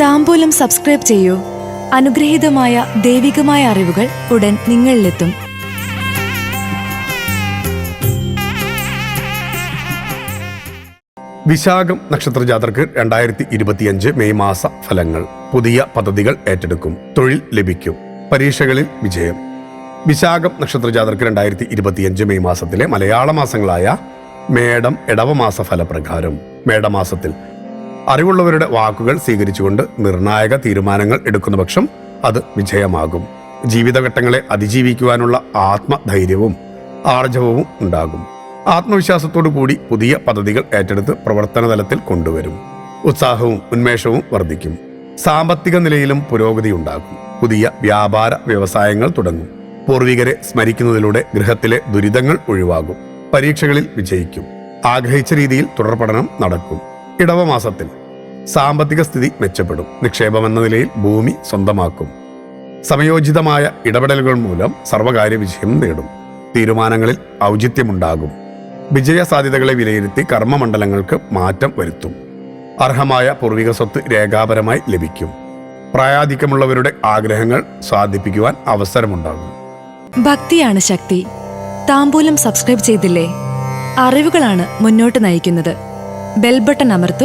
താമ്പൂലം subscribe ചെയ്യൂ. അനുഗ്രഹീതമായ ദൈവികമായ അറിവുകൾ ഉടൻ നിങ്ങളിലെത്തും. വിശാഖം നക്ഷത്ര ജാതർക്ക് രണ്ടായിരത്തി ഇരുപത്തിയഞ്ച് മെയ് മാസ ഫലങ്ങൾ. പുതിയ പദ്ധതികൾ ഏറ്റെടുക്കും. തൊഴിൽ ലഭിക്കും. പരീക്ഷകളിൽ വിജയം. വിശാഖം നക്ഷത്ര ജാതർക്ക് രണ്ടായിരത്തി ഇരുപത്തിയഞ്ച് മെയ് മാസത്തിലെ മലയാള മാസങ്ങളായ മേടം ഇടവമാസ ഫലപ്രകാരം. മേടമാസത്തിൽ അറിവുള്ളവരുടെ വാക്കുകൾ സ്വീകരിച്ചുകൊണ്ട് നിർണായക തീരുമാനങ്ങൾ എടുക്കുന്ന പക്ഷം അത് വിജയമാകും. ജീവിതഘട്ടങ്ങളെ അതിജീവിക്കുവാനുള്ള ആത്മധൈര്യവും ആർജവവും ഉണ്ടാകും. ആത്മവിശ്വാസത്തോടു കൂടി പുതിയ പദ്ധതികൾ ഏറ്റെടുത്ത് പ്രവർത്തന തലത്തിൽ കൊണ്ടുവരും. ഉത്സാഹവും ഉന്മേഷവും വർദ്ധിക്കും. സാമ്പത്തിക നിലയിലും പുരോഗതി ഉണ്ടാകും. പുതിയ വ്യാപാര വ്യവസായങ്ങൾ തുടങ്ങും. പൂർവികരെ സ്മരിക്കുന്നതിലൂടെ ഗൃഹത്തിലെ ദുരിതങ്ങൾ ഒഴിവാകും. പരീക്ഷകളിൽ വിജയിക്കും. ആഗ്രഹിച്ച രീതിയിൽ തുടർ പഠനം നടക്കും. ഇടവമാസത്തിൽ സാമ്പത്തിക സ്ഥിതി മെച്ചപ്പെടും. നിക്ഷേപം എന്ന നിലയിൽ ഭൂമി സ്വന്തമാക്കും. സമയോചിതമായ ഇടപെടലുകൾ മൂലം സർവകാര്യ വിജയം നേടും. തീരുമാനങ്ങളിൽ ഔചിത്യമുണ്ടാകും. വിജയ സാധ്യതകളെ വിലയിരുത്തി കർമ്മമണ്ഡലങ്ങൾക്ക് മാറ്റം വരുത്തും. അർഹമായ പൂർവിക സ്വത്ത് രേഖാപരമായി ലഭിക്കും. പ്രായാധിക്യമുള്ളവരുടെ ആഗ്രഹങ്ങൾ സാധിപ്പിക്കുവാൻ അവസരമുണ്ടാകും. ഭക്തിയാണ് ശക്തി. താമ്പൂലം സബ്സ്ക്രൈബ് ചെയ്തില്ലേ? അറിവുകളാണ് മുന്നോട്ട് നയിക്കുന്നത്. ബെൽബട്ടൺ അമർത്തു.